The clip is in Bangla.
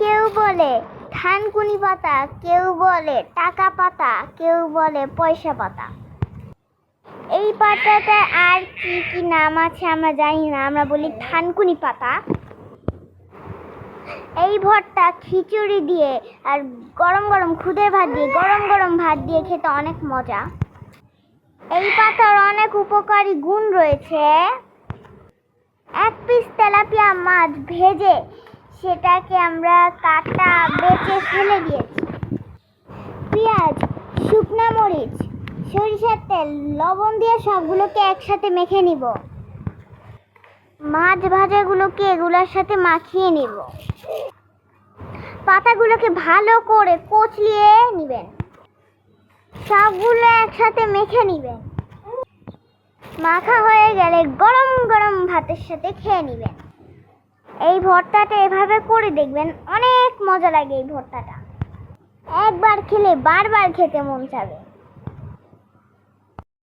কেউ বলে থানকুনি পাতা, কেউ বলে টাকা পাতা, কেউ বলে পয়সা পাতা। এই পাতাটা আর কি কি নাম আছে আমরা জানি না, আমরা বলি থানকুনি পাতা। এই ভরটা খিচুড়ি দিয়ে আর গরম গরম খুদে ভাত দিয়ে, গরম গরম ভাত দিয়ে খেতে অনেক মজা। এই পাতার অনেক উপকারী গুণ রয়েছে। এক পিস তেলাপিয়া মাছ ভেজে সেটাকে আমরা কাটা বেটে ফেলে দিয়েছি। পেঁয়াজ, শুকনা মরিচ, সরিষার তেল, লবণ দিয়ে সবগুলোকে একসাথে মেখে নিব। মাছ ভাজাগুলোকে এগুলোর সাথে মাখিয়ে নিব। পাতাগুলোকে ভালো করে কচলিয়ে নেবেন। সবগুলো একসাথে মেখে নেবেন। মাখা হয়ে গেলে গরম গরম ভাতের সাথে খেয়ে নেবেন। এই ভর্তাটা এভাবে করে দেখবেন অনেক মজা লাগে এই ভর্তাটা। একবার খেলে বারবার খেতে মন চাবে।